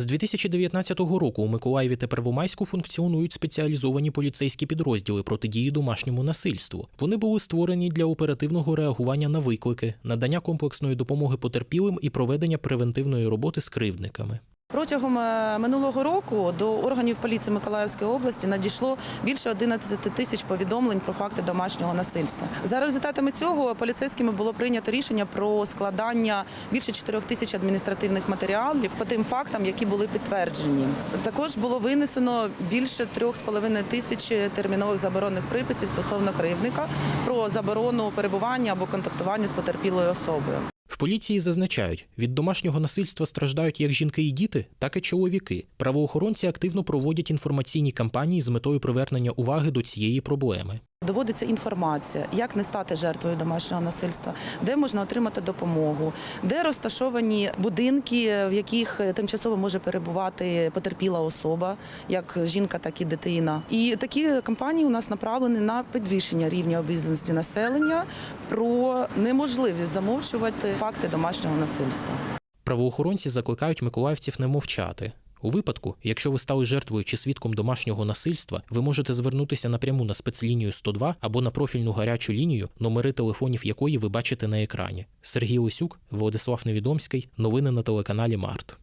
З 2019 року у Миколаєві та Первомайську функціонують спеціалізовані поліцейські підрозділи протидії домашньому насильству. Вони були створені для оперативного реагування на виклики, надання комплексної допомоги потерпілим і проведення превентивної роботи з кривдниками. Протягом е, минулого року до органів поліції Миколаївської області надійшло більше 11 тисяч повідомлень про факти домашнього насильства. За результатами цього поліцейськими було прийнято рішення про складання більше 4 тисяч адміністративних матеріалів по тим фактам, які були підтверджені. Також було винесено більше 3,5 тисяч термінових заборонних приписів стосовно кривдника про заборону перебування або контактування з потерпілою особою. Поліції зазначають, від домашнього насильства страждають як жінки і діти, так і чоловіки. Правоохоронці активно проводять інформаційні кампанії з метою привернення уваги до цієї проблеми. Доводиться інформація, як не стати жертвою домашнього насильства, де можна отримати допомогу, де розташовані будинки, в яких тимчасово може перебувати потерпіла особа, як жінка, так і дитина. І такі кампанії у нас направлені на підвищення рівня обізнаності населення про неможливість замовчувати факти домашнього насильства. Правоохоронці закликають миколаївців не мовчати. У випадку, якщо ви стали жертвою чи свідком домашнього насильства, ви можете звернутися напряму на спецлінію 102 або на профільну гарячу лінію, номери телефонів якої ви бачите на екрані. Сергій Лисюк, Владислав Невідомський. Новини на телеканалі Март.